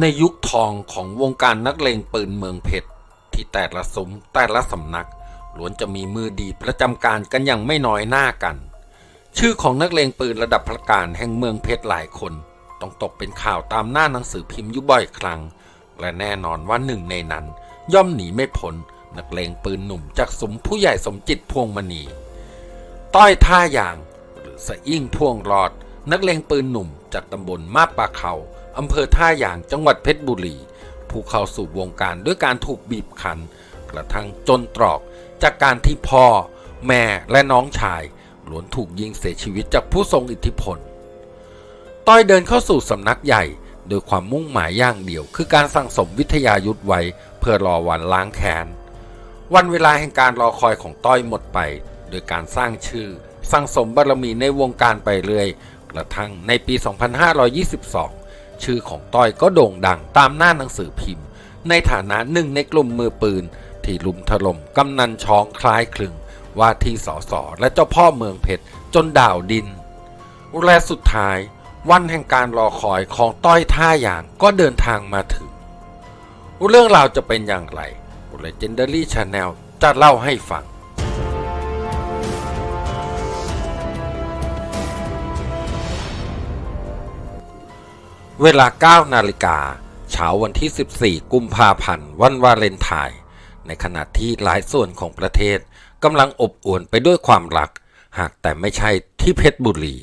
ในยุคทองของวงการนักเลงปืนเมืองเพชรที่แต่ละสมแต่ละสำนักล้วนจะมีมือดีประจำการกันอย่างไม่น้อยหน้ากัน ชื่อของนักเลงปืนระดับพระการแห่งเมืองเพชรหลายคน ต้องตกเป็นข่าวตามหน้าหนังสือพิมพ์ยู่บ่อยครั้ง และแน่นอนว่าหนึ่งในนั้น ย่อมหนีไม่พ้นนักเลงปืนหนุ่มจากสมผู้ใหญ่สมจิตพวงมณี ต้อยท่ายาง หรือสะอิ่งพวงรอด นักเลงปืนหนุ่มจากตำบลมาบปาเขา อำเภอท่ายางจังหวัดเพชรบุรีผู้เข้าสู่วงการด้วยการถูกบีบคั้นกระทั่งจนตรอกจากการที่พ่อ แม่และน้องชายล้วนถูกยิงเสียชีวิตจากผู้ทรงอิทธิพล ต้อยเดินเข้าสู่สำนักใหญ่โดยความมุ่งหมายอย่างเดียว คือการสั่งสมวิทยายุทธไว้เพื่อรอวันล้างแค้น วันเวลาแห่งการรอคอยของต้อยหมดไป โดยการสร้างชื่อ สั่งสมบารมีในวงการไปเรื่อยกระทั่งในปี 2522 ชื่อของต้อยก็โด่งดังตามหน้าหนังสือพิมพ์ ในฐานะหนึ่งในกลุ่มมือปืน ที่ลุมถล่มกำนันช้องคล้ายคลึง ว่าที่สอสอและเจ้าพ่อเมืองเพชรจนด่าวดิน และสุดท้ายวันแห่งการรอคอยของต้อยท่าอย่างก็เดินทางมาถึง เรื่องราวจะเป็นอย่างไร Legendary Channel จะเล่าให้ฟัง เวลา 9 นาฬิกา เช้าวันที่ 14 กุมภาพันธ์ วันวาเลนไทน์ในขณะที่หลายส่วนของประเทศกำลังอบอวลไปด้วยความรัก หากแต่ไม่ใช่ที่เพชรบุรี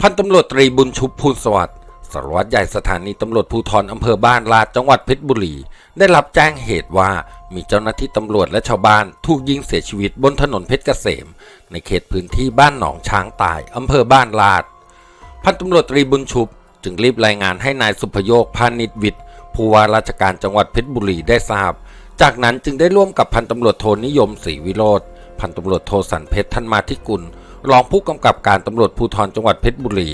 พันตำรวจตรีบุญชุบพูนสวัสดิ์สารวัตรใหญ่สถานีตำรวจภูธรอำเภอบ้านลาดจังหวัดเพชรบุรี ได้รับแจ้งเหตุว่ามีเจ้าหน้าที่ตำรวจและชาวบ้านถูกยิงเสียชีวิตบนถนนเพชรเกษม ในเขตพื้นที่บ้านหนองช้างตายอำเภอบ้านลาด พันตำรวจตรีบุญชุบ จึงรีบรายงานให้นายสุพโยคพานิชวิทย์ผู้ว่าราชการจังหวัดเพชรบุรีได้ทราบ จากนั้นจึงได้ร่วมกับพันตำรวจโทนิยมศรีวิโรธพันตำรวจโทสันเพชรท่านมาธิกุลรองผู้กำกับการตำรวจภูธรจังหวัดเพชรบุรี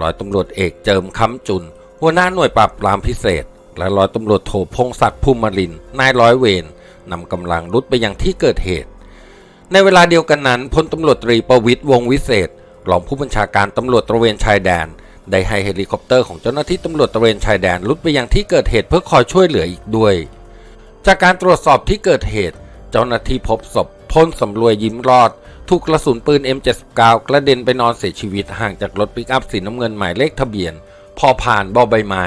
ร้อยตำรวจเอกเจิมคำจุน หัวหน้าหน่วยปราบปรามพิเศษ และร้อยตำรวจโทพงศักดิ์ภูมิลินนายร้อยเวรนำกำลังรุดไปยังที่เกิดเหตุ ในเวลาเดียวกันนั้นพลตำรวจตรีประวิทย์วงวิเศษรองผู้บัญชาการตำรวจตระเวนชายแดน ได้ให้เฮลิคอปเตอร์ของเจ้าหน้าที่ตำรวจตระเวนชายแดนรุดไปยังที่เกิดเหตุเพื่อคอยช่วยเหลืออีกด้วย จากการตรวจสอบที่เกิดเหตุ เจ้าหน้าที่พบศพพลสำรวยยิ้มรอด ถูกกระสุนปืน M79 กระเด็นไปนอนเสียชีวิตห่างจากรถปิกอัพสีน้ำเงินหมายเลขทะเบียน พอผ่านบอใบไม้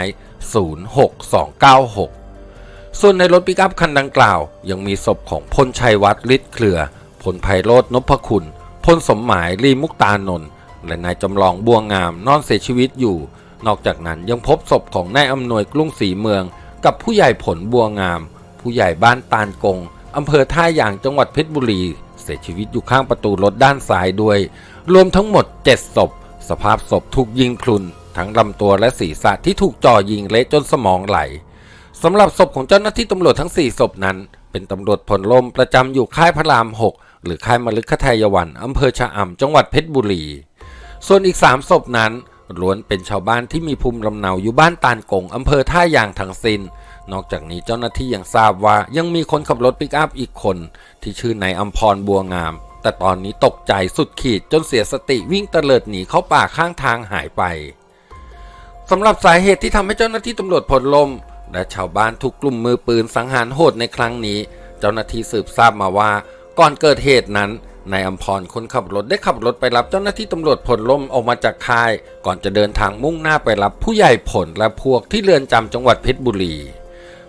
06296 ส่วนในรถปิกอัพคันดังกล่าว ยังมีศพของพลชัยวัฒน์ฤทธิ์เครือพลไพโรจน์นพคุณพลสมหมายลีมุกตานนท์ และนายจำลองบัวงามนอนเสียชีวิตอยู่ นอกจากนั้นยังพบศพของนายอำนวยกรุงศรีเมือง กับผู้ใหญ่ผลบัวงาม ผู้ใหญ่บ้านตาลกงอำเภอท่ายางจังหวัดเพชรบุรี เสียชีวิตอยู่ข้างประตูรถด้านซ้ายด้วย รวมทั้งหมด 7 ศพ สภาพศพถูกยิงพลุน ทั้งลำตัวและศีรษะที่ถูกจ่อยิงเละจนสมองไหลสำหรับศพของเจ้าหน้าที่ตำรวจทั้ง 4 ศพนั้น เป็นตำรวจพลลมประจำอยู่ค่ายพระราม 6 หรือค่ายมฤคทายวันอำเภอชะอำจังหวัดเพชรบุรี ส่วนอีก 3 ศพนั้นล้วนเป็นชาวบ้านที่มีภูมิลำเนาอยู่บ้านตาลกงอำเภอท่ายางทั้งสิน้น นอกจากนี้เจ้าหน้าที่ยังทราบว่ายังมีคนขับรถปิกอัพอีกคน ที่ชื่อนายอัมพรบัวงาม แต่ตอนนี้ตกใจสุดขีดจนเสียสติวิ่งเตลิดหนีเข้าป่าข้างทางหายไปสำหรับสาเหตุที่ทำให้เจ้าหน้าที่ตำรวจพลลม และชาวบ้านทุกกลุ่มมือปืนสังหารโหดในครั้งนี้ เจ้าหน้าที่สืบทราบมาว่า ก่อนเกิดเหตุนั้น นายอัมพรคนขับรถได้ขับรถไปรับเจ้าหน้าที่ตำรวจพลล่มออกมาจากค่าย ก่อนจะเดินทางมุ่งหน้าไปรับผู้ใหญ่ผลและพวกที่เรือนจำจังหวัดเพชรบุรี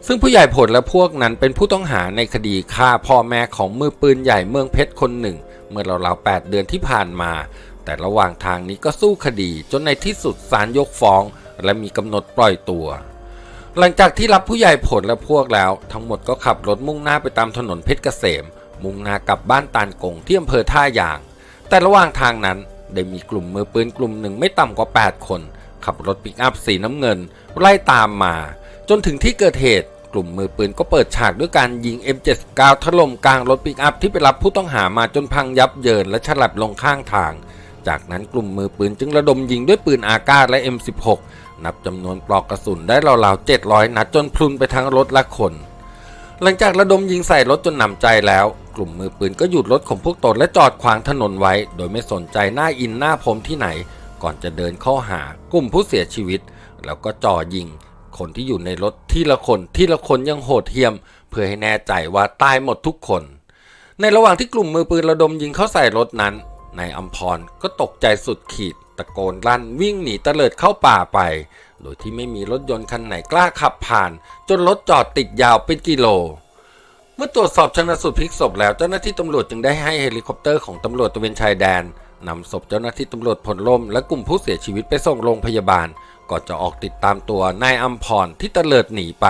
ซึ่งผู้ใหญ่ผลและพวกนั้นเป็นผู้ต้องหาในคดีฆ่าพ่อแม่ของมือปืนใหญ่เมืองเพชรคนหนึ่ง เมื่อราวๆ8เดือนที่ผ่านมา แต่ระหว่างทางนี้ก็สู้คดีจนในที่สุดศาลยกฟ้อง และมีกำหนดปล่อยตัวหลังจากที่รับผู้ใหญ่ผลและพวกแล้ว ทั้งหมดก็ขับรถมุ่งหน้าไปตามถนนเพชรเกษม มุ่งหน้ากลับบ้านตาลกงที่อำเภอท่ายาง แต่ระหว่างทางนั้นได้มีกลุ่มมือปืนกลุ่มหนึ่งไม่ต่ำกว่า 8 คน ขับรถปิกอัพสีน้ำเงิน ไล่ตามมา จนถึงที่เกิดเหตุ กลุ่มมือปืนก็เปิดฉากด้วยการยิง M79 ถล่มกลางรถปิกอัพที่ไปรับผู้ต้องหามาจนพังยับเยินและฉลับลงข้างทาง จากนั้นกลุ่มมือปืนจึงระดมยิงด้วยปืนอากาศและ M16 นับจำนวนปลอกกระสุนได้ราวๆ700 นัดจนพลุนไปทั้งรถและคน หลังจากระดมยิงใส่รถจนหนำใจแล้ว กลุ่มมือปืนก็หยุดรถของพวกตนและจอดขวางถนนไว้ โดยไม่สนใจหน้าอินหน้าพรมที่ไหน ก่อนจะเดินเข้าหากลุ่มผู้เสียชีวิต แล้วก็จ่อยิง คนที่อยู่ในรถที่ละคนที่ละคนยังโหดเหี้ยม เพื่อให้แน่ใจว่าตายหมดทุกคน ในระหว่างที่กลุ่มมือปืนระดมยิงเข้าใส่รถนั้นนายอัมพรก็ตกใจสุดขีดตะโกนลั่นวิ่งหนีเตลิดเข้าป่าไป โดยที่ไม่มีรถยนต์คันไหนกล้าขับผ่าน จนรถจอดติดยาวเป็นกิโล เมื่อตรวจสอบชนะสูตรพลิกศพแล้วเจ้าหน้าที่ตำรวจจึงได้ให้เฮลิคอปเตอร์ของตำรวจตะเวนชายแดนนำศพเจ้าหน้าที่ตำรวจพลล่มและกลุ่มผู้เสียชีวิตไปส่งโรงพยาบาล ก่อนจะออกติดตามตัวนายอัมพรที่เตลิดหนีไป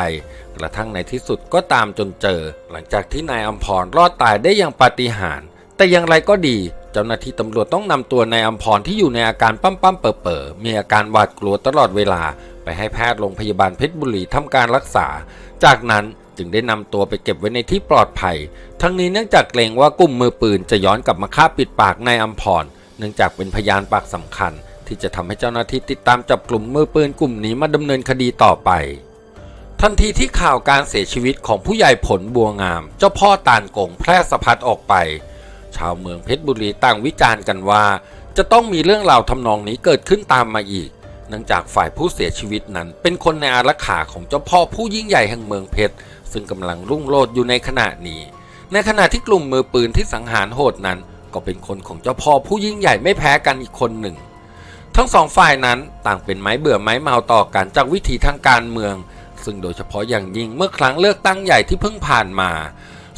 กระทั่งในที่สุดก็ตามจนเจอ หลังจากที่นายอัมพรรอดตายได้อย่างปาฏิหาริย์แต่อย่างไรก็ดี เจ้าหน้าที่ตำรวจต้องนำตัวนายอัมพรที่อยู่ในอาการปั้มปั้มๆเป๋เป๋อๆมีอาการหวาดกลัวตลอดเวลา ไปให้แพทย์โรงพยาบาลเพชรบุรีทำการรักษา จากนั้น จึงได้นำตัวไปเก็บไว้ในที่ปลอดภัย ทั้งนี้เนื่องจากเกรงว่ากลุ่มมือปืนจะย้อนกลับมาฆ่าปิดปากนายอัมพร เนื่องจากเป็นพยานปากสำคัญ ที่จะทำให้เจ้าหน้าที่ติดตามจับกลุ่มมือปืนกลุ่มนี้มาดำเนินคดีต่อไป ทันทีที่ข่าวการเสียชีวิตของผู้ใหญ่ผลบัวงาม เจ้าพ่อตาลกงแพร่สะพัดออกไป ชาวเมืองเพชรบุรีต่างวิจารณ์กันว่า จะต้องมีเรื่องราวทำนองนี้เกิดขึ้นตามมาอีกเนื่องจากฝ่ายผู้เสียชีวิตนั้น เป็นคนในอารักขาของเจ้าพ่อผู้ยิ่งใหญ่แห่งเมืองเพชร ซึ่งกำลังรุ่งโรจน์อยู่ในขณะนี้ ในขณะที่กลุ่มมือปืนที่สังหารโหดนั้น ก็เป็นคนของเจ้าพ่อผู้ยิ่งใหญ่ไม่แพ้กันอีกคนหนึ่ง ทั้งสองฝ่ายนั้นต่างเป็นไม้เบื่อไม้เมาต่อกันจากวิถีทางการเมือง ซึ่งโดยเฉพาะอย่างยิ่งเมื่อครั้งเลือกตั้งใหญ่ที่เพิ่งผ่านมา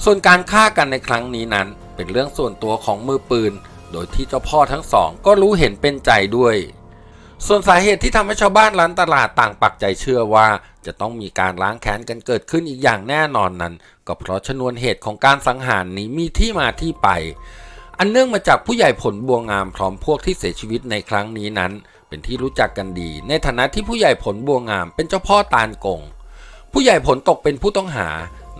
ส่วนการฆ่ากันในครั้งนี้นั้น เป็นเรื่องส่วนตัวของมือปืน โดยที่เจ้าพ่อทั้งสองก็รู้เห็นเป็นใจด้วยส่วนสาเหตุที่ทำให้ชาวบ้านร้านตลาดต่างปักใจเชื่อว่า จะต้องมีการล้างแค้นกันเกิดขึ้นอีกอย่างแน่นอนนั้น ก็เพราะชนวนเหตุของการสังหารนี้มีที่มาที่ไป อันเนื่องมาจากผู้ใหญ่ผลบัวงามพร้อมพวกที่เสียชีวิตในครั้งนี้นั้น เป็นที่รู้จักกันดี ในฐานะที่ผู้ใหญ่ผลบัวงามเป็นเจ้าพ่อตาลกง ผู้ใหญ่ผลตกเป็นผู้ต้องหา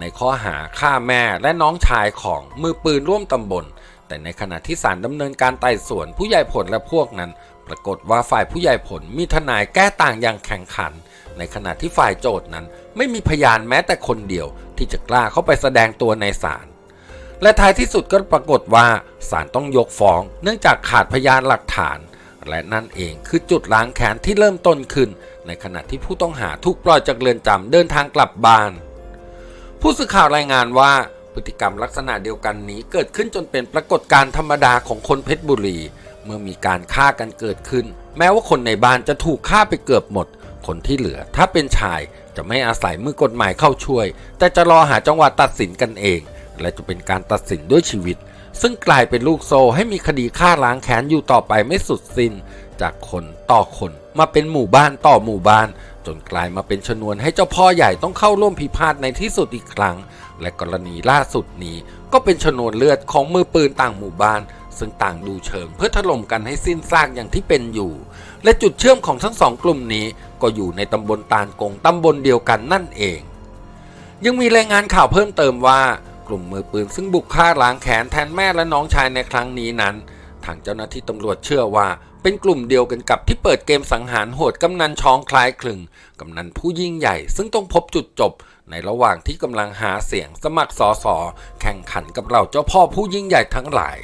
ในข้อหาฆ่าแม่และน้องชายของมือปืนร่วมตำบล แต่ในขณะที่ศาลดำเนินการไต่สวนผู้ใหญ่ผลและพวกนั้น ปรากฏว่าฝ่ายผู้ใหญ่ผลมีทนายแก้ต่างอย่างแข่งขัน ในขณะที่ฝ่ายโจทย์นั้น ไม่มีพยานแม้แต่คนเดียว ที่จะกล้าเข้าไปแสดงตัวในศาลและท้ายที่สุดก็ปรากฏว่าศาลต้องยกฟ้อง เนื่องจากขาดพยานหลักฐาน และนั่นเองคือจุดล้างแค้นที่เริ่มต้นขึ้น ในขณะที่ผู้ต้องหาถูกปล่อยจากเรือนจำเดินทางกลับบ้าน ผู้สื่อข่าวรายงานว่าพฤติกรรมลักษณะเดียวกันนี้เกิดขึ้นจนเป็นปรากฏการณ์ธรรมดาของคนเพชรบุรี เมื่อมีการฆ่ากันเกิดขึ้น แม้ว่าคนในบ้านจะถูกฆ่าไปเกือบหมด คนที่เหลือถ้าเป็นชายจะไม่อาศัยมือกฎหมายเข้าช่วย แต่จะรอหาจังหวะตัดสินกันเอง และจะเป็นการตัดสินด้วยชีวิต ซึ่งกลายเป็นลูกโซ่ให้มีคดีฆ่าล้างแค้นอยู่ต่อไปไม่สุดสิ้น จากคนต่อคนมาเป็นหมู่บ้านต่อหมู่บ้าน จนกลายมาเป็นชนวนให้เจ้าพ่อใหญ่ต้องเข้าร่วมพิพาทในที่สุดอีกครั้ง และกรณีล่าสุดนี้ ก็เป็นชนวนเลือดของมือปืนต่างหมู่บ้านซึ่งต่างดูเชิงเพื่อถล่มกันให้สิ้นซากอย่างที่เป็นอยู่ และจุดเชื่อมของทั้งสองกลุ่มนี้ ก็อยู่ในตำบลตาลกงตำบลเดียวกันนั่นเอง ยังมีรายงานข่าวเพิ่มเติมว่า กลุ่มมือปืนซึ่งบุกฆ่าล้างแขนแทนแม่และน้องชายในครั้งนี้นั้น ทางเจ้าหน้าที่ตำรวจเชื่อว่า เป็นกลุ่มเดียวกันกับที่เปิดเกมสังหารโหดกำนันช้องคล้ายคลึงกำนันผู้ยิ่งใหญ่ ซึ่งต้องพบจุดจบ ในระหว่างที่กำลังหาเสียงสมัครสอสอแข่งขันกับเราเจ้าพ่อผู้ยิ่งใหญ่ทั้งหลาย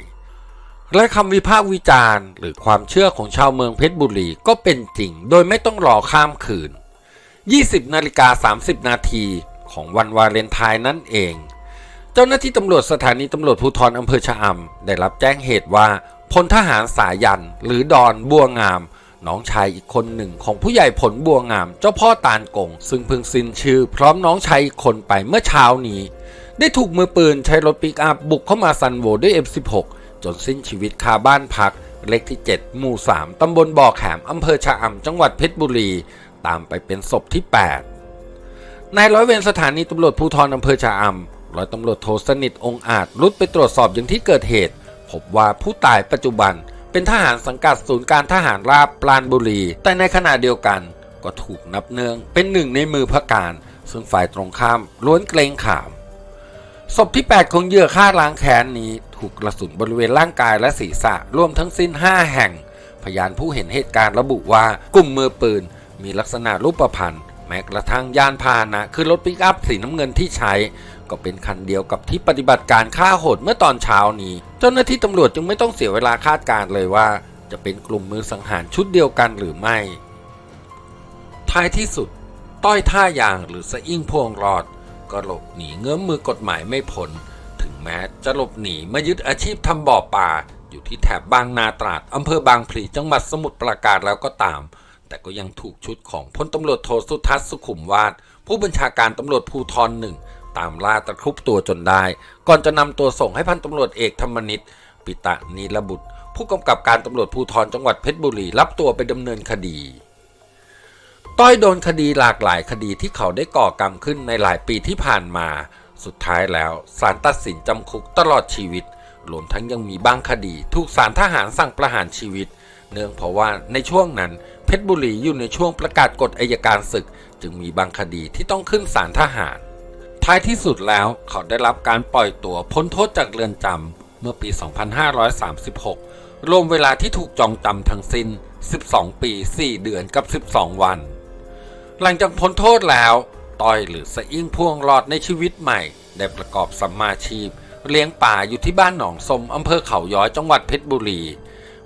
และคำวิพากษ์วิจารณ์ หรือความเชื่อของชาวเมืองเพชรบุรีก็เป็นจริง โดยไม่ต้องรอข้ามคืน 20นาฬิกา30 นาทีของวันวาเลนไทน์นั่นเอง เจ้าหน้าที่ตำรวจสถานีตำรวจภูธรอำเภอชะอำได้รับแจ้งเหตุว่าพลทหารสายัน หรือดอนบัวงาม น้องชายอีกคนหนึ่งของผู้ใหญ่ผลบัวงาม เจ้าพ่อตาลกง ซึ่งเพิ่งสิ้นชื่อ พร้อมน้องชายอีกคนไปเมื่อเช้านี้ ได้ถูกมือปืนใช้รถปิกอัพบุกเข้ามาซันโวด้วย F16 จนสิ้นชีวิตคาบ้านพัก เลขที่ 7 หมู่ 3 ตำบลบ่อแขมอำเภอชะอำจังหวัดเพชรบุรี ตามไปเป็นศพที่ 8 นายร้อยเวรสถานีตำรวจภูธรอำเภอชะอำร้อยตำรวจโทสนิทองอาจรุดไปตรวจสอบอย่างที่เกิดเหตุ พบว่าผู้ตายปัจจุบันเป็นทหารสังกัดศูนย์การทหารราบปราณบุรี แต่ในขณะเดียวกัน ก็ถูกนับเนืองเป็นหนึ่งในมือพระการ ซึ่งฝ่ายตรงข้ามล้วนเกรงขาม ศพที่ 8 ของเหยื่อฆ่าล้างแค้นนี้ ถูกกระสุนบริเวณร่างกายและศีรษะรวมทั้งสิ้น 5 แห่ง พยานผู้เห็นเหตุการณ์ระบุว่ากลุ่มมือปืน มีลักษณะรูปพรรณแม้กระทั่งยานพาหนะ คือรถปิกอัพสีน้ำเงินที่ใช้ ก็เป็นคันเดียวกับที่ปฏิบัติการฆ่าโหดเมื่อตอนเช้านี้ เจ้าหน้าที่ตำรวจจึงไม่ต้องเสียเวลาคาดการ์เลยว่า จะเป็นกลุ่มมือสังหารชุดเดียวกันหรือไม่ ท้ายที่สุด ต้อยท่ายางหรือสะอิ่งพวงรอด ก็หลบหนีเงื้อมมือกฎหมายไม่พ้น แม้จะหลบหนีมายึดอาชีพทำบ่อปลาอยู่ที่แถบบางนาตราดอำเภอบางพลีจังหวัดสมุทรปราการแล้วก็ตาม แต่ก็ยังถูกชุดของพลตำรวจโทสุทัศน์สุขุมวาทผู้บัญชาการตำรวจภูธรหนึ่งตามล่าตะครุบตัวจนได้ ก่อนจะนำตัวส่งให้พันตำรวจเอกธรรมนิตปิตะนีระบุตร ผู้กำกับการตำรวจภูธรจังหวัดเพชรบุรีรับตัวไปดำเนินคดี ต้อยโดนคดีหลากหลายคดีที่เขาได้ก่อกรรมขึ้นในหลายปีที่ผ่านมา สุดท้ายแล้วศาลตัดสินจำคุกตลอดชีวิต รวมทั้งยังมีบางคดี ถูกศาลทหารสั่งประหารชีวิต เนื่องเพราะว่าในช่วงนั้น เพชรบุรีอยู่ในช่วงประกาศกฎอายการศึก จึงมีบางคดีที่ต้องขึ้นศาลทหาร ท้ายที่สุดแล้วเขาได้รับการปล่อยตัวพ้นโทษจากเรือนจำเมื่อปี 2536 รวมเวลาที่ถูกจองจำทั้งสิ้น 12 ปี 4 เดือนกับ 12 วัน หลังจากพ้นโทษแล้ว ต้อยหรือสะอิ่งพ่วงรอดในชีวิตใหม่ ได้ประกอบสัมมาชีพ เลี้ยงป่าอยู่ที่บ้านหนองสมอำเภอเขาย้อยจังหวัดเพชรบุรี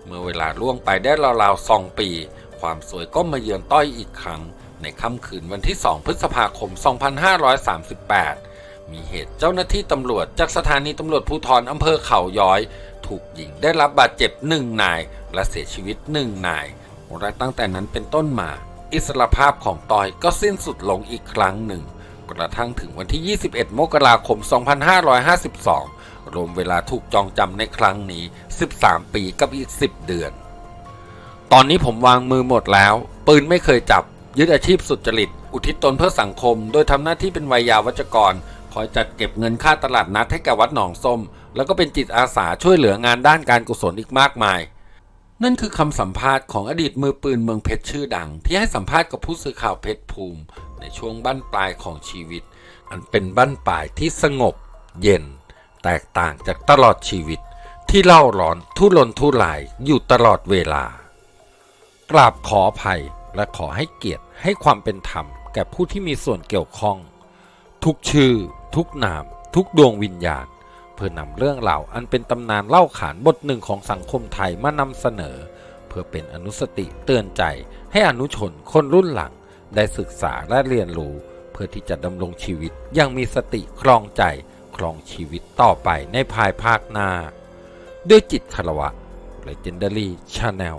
เมื่อเวลาล่วงไปได้ราวๆสองปี ความสวยก็มาเยือนต้อยอีกครั้ง ในค่ำคืนวันที่ 2 พฤษภาคม 2538 มีเหตุเจ้าหน้าที่ตำรวจจากสถานีตำรวจภูธรอำเภอเขาย้อย ถูกยิงได้รับบาดเจ็บหนึ่งนาย และเสียชีวิตหนึ่งนายและตั้งแต่นั้นเป็นต้นมา อิสรภาพของตอยก็สิ้นสุดลงอีกครั้งหนึ่ง กระทั่งถึงวันที่ 21 มกราคม 2552 รวมเวลาถูกจองจำในครั้งนี้ 13 ปีกับอีก 10 เดือน ตอนนี้ผมวางมือหมดแล้ว ปืนไม่เคยจับ ยึดอาชีพสุจริต อุทิศตนเพื่อสังคม โดยทำหน้าที่เป็นวัยยาวัจกร คอยจัดเก็บเงินค่าตลาดนัดให้แก่วัดหนองส้ม แล้วก็เป็นจิตอาสาช่วยเหลืองานด้านการกุศลอีกมากมาย นั่นคือคำสัมภาษณ์ของอดีตมือปืนเมืองเพชรชื่อดัง ที่ให้สัมภาษณ์กับผู้สื่อข่าวเพชรภูมิ ในช่วงบั้นปลายของชีวิต อันเป็นบั้นปลายที่สงบ เย็น แตกต่างจากตลอดชีวิต ที่เล่าร้อนทุรนทุรายอยู่ตลอดเวลา กราบขออภัยและขอให้เกียรติให้ความเป็นธรรมแก่ผู้ที่มีส่วนเกี่ยวข้อง ทุกชื่อ ทุกนาม ทุกดวงวิญญาณ พื่อนำเรื่องราวอันเป็นตำนานเล่าขานบทหนึ่งของสังคมไทยมานำเสนอ เพื่อเป็นอนุสติเตือนใจให้อนุชนคนรุ่นหลัง ได้ศึกษาและเรียนรู้ เพื่อที่จะดำรงชีวิตอยังมีสติครองใจครองชีวิตต่อไปในภายภาคหน้า ด้วยจิตคารวะ Legendary Channel